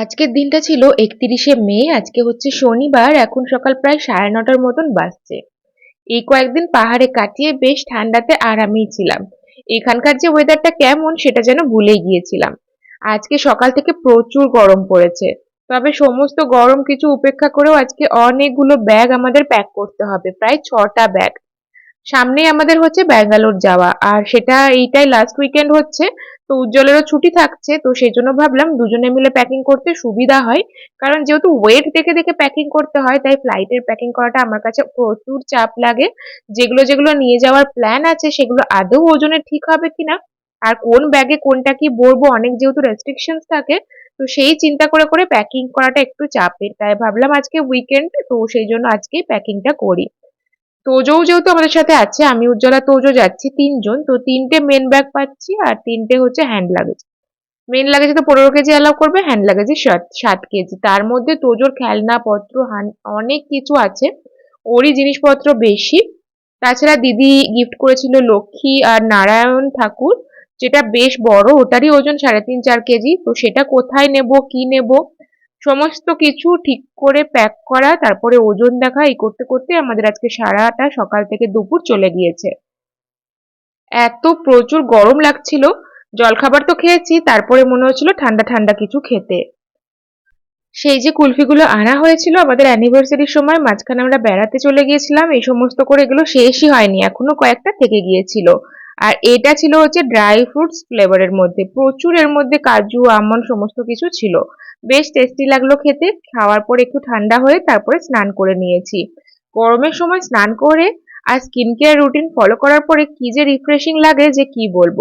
আজকের দিনটা ছিল একত্রিশে মে, আজকে হচ্ছে শনিবার, এখন সকাল প্রায় সাড়ে নটার মতন বাজছে। এই কয়েকদিন পাহাড়ে কাটিয়ে বেশ ঠান্ডাতে আরামেই ছিলাম। এখানকার যে ওয়েদারটা কেমন সেটা যেন ভুলেই গিয়েছিলাম। আজকে সকাল থেকে প্রচুর গরম পড়েছে। তবে সমস্ত গরম কিছু উপেক্ষা করেও আজকে অনেকগুলো ব্যাগ আমাদের প্যাক করতে হবে, প্রায় ছটা ব্যাগ সামনেই আমাদের হচ্ছে ব্যাঙ্গালোর যাওয়া, আর সেটা এইটাই লাস্ট উইকেন্ড হচ্ছে। তো উজ্জ্বলেরও ছুটি থাকছে, তো সেই জন্য ভাবলাম দুজনে মিলে প্যাকিং করতে সুবিধা হয়। কারণ যেহেতু ওয়েট দেখে দেখে প্যাকিং করতে হয়, তাই ফ্লাইটের প্যাকিং করাটা আমার কাছে প্রচুর চাপ লাগে। যেগুলো যেগুলো নিয়ে যাওয়ার প্ল্যান আছে, সেগুলো আদৌ ওজনে ঠিক হবে কিনা, আর কোন ব্যাগে কোনটা কি বলব অনেক যেহেতু রেস্ট্রিকশনস থাকে, তো সেই চিন্তা করে করে প্যাকিং করাটা একটু চাপের। তাই ভাবলাম আজকে উইকেন্ড তো সেই জন্য আজকেই প্যাকিংটা করি। তোজও যেহেতু আমাদের সাথে আছে, আমি, উজ্জ্বলা, তোজো যাচ্ছি তিনজন, তো তিনটে মেন ব্যাগ পাচ্ছি আর তিনটে হচ্ছে হ্যান্ড লাগেজ মেন লাগেজে তো পনেরো কেজি অ্যালাউ করবে হ্যান্ড লাগেজে সাত সাত কেজি। তার মধ্যে তোজোর খেলনাপত্র অনেক কিছু আছে। ওরই জিনিসপত্র বেশি। তাছাড়া দিদি গিফট করেছিল লক্ষ্মী আর নারায়ণ ঠাকুর, যেটা বেশ বড়, ওটারই ওজন সাড়ে তিন, চার কেজি, তো সেটা কোথায় নেব, কি নেব? সমস্ত কিছু ঠিক করে প্যাক করা, তারপরে ওজন দেখা, এই করতে করতে আমাদের আজকে সারাটা সকাল থেকে দুপুর চলে গিয়েছে। এত প্রচুর গরম লাগছিল, জলখাবার তো খেয়েছি, তারপরে মনে হচ্ছিল ঠান্ডা ঠান্ডা কিছু খেতে। সেই যে কুলফিগুলো আনা হয়েছিল আমাদের অ্যানিভার্সারির সময়, মাঝখানে আমরা বেড়াতে চলে গিয়েছিলাম, এই সমস্ত করে এগুলো শেষই হয়নি, এখনও কয়েকটা থেকে গিয়েছিল। আর এটা ছিল হচ্ছে ড্রাই ফ্রুটস ফ্লেভারের মধ্যে, প্রচুর এর মধ্যে কাজু আমন্ড সমস্ত কিছু ছিল। বেশ টেস্টি লাগল খেতে। খাওয়ার পর একটু ঠান্ডা হয়ে তারপরে স্নান করে নিয়েছি। গরমের সময় স্নান করে আর স্কিন কেয়ার রুটিন ফলো করার পরে কি যে রিফ্রেশিং লাগে যে কি বলব?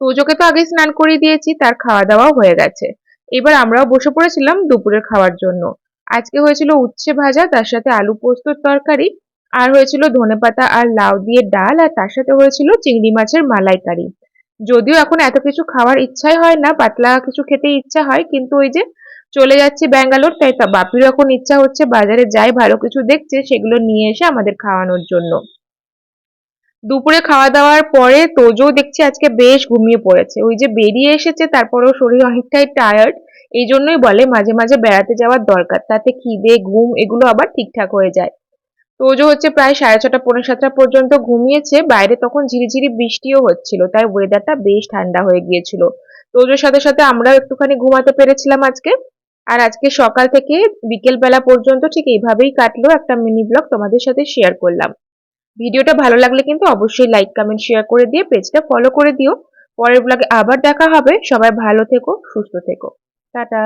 তোজোকে তো আগে স্নান করিয়ে দিয়েছি, তার খাওয়া দাওয়াও হয়ে গেছে। এবার আমরাও বসে পড়েছিলাম দুপুরের খাওয়ার জন্য। আজকে হয়েছিল উচ্ছে ভাজা, তার সাথে আলু পোস্তর তরকারি, আর হয়েছিল ধনেপাতা আর লাউ দিয়ে ডাল, আর তার সাথে হয়েছিল চিংড়ি মাছের মালাইকারি। যদিও এখন এত কিছু খাওয়ার ইচ্ছাই হয় না, পাতলা কিছু খেতে ইচ্ছা হয়, কিন্তু ওই যে চলে যাচ্ছি ব্যাঙ্গালোর। তাই বাপিরও এখন ইচ্ছা হচ্ছে বাজারে যাই, ভালো কিছু দেখছে, সেগুলো নিয়ে এসে আমাদের খাওয়ানোর জন্য। দুপুরে খাওয়া দাওয়ার পরে তোজো দেখছি আজকে বেশ ঘুমিয়ে পড়েছে। ওই যে বেরিয়ে এসেছে তারপরেও শরীর অনেকটাই টায়ার্ড এই জন্যই বলে মাঝে মাঝে বেড়াতে যাওয়ার দরকার, তাতে খিদে, ঘুম এগুলো আবার ঠিকঠাক হয়ে যায়। তোজো হচ্ছে প্রায় সাড়ে ছটা, পৌনে সাতটা পর্যন্ত ঘুমিয়েছে, বাইরে তখন ঝিরিঝিরি বৃষ্টিও হচ্ছিল, তাই ওয়েদারটা বেশ ঠান্ডা হয়ে গিয়েছিল। তোজোর সাথে সাথে আমরাও একটুখানি ঘুমাতে পেরেছিলাম আজকে। আর আজকে সকাল থেকে বিকেল বেলা পর্যন্ত ঠিক এইভাবেই কাটলো একটা মিনি ব্লগ তোমাদের সাথে শেয়ার করলাম। ভিডিওটা ভালো লাগলে কিন্তু অবশ্যই লাইক কমেন্ট শেয়ার করে দিয়ে পেজটা ফলো করে দিও। পরের ব্লগে আবার দেখা হবে। সবাই ভালো থেকো, সুস্থ থেকো। টাটা।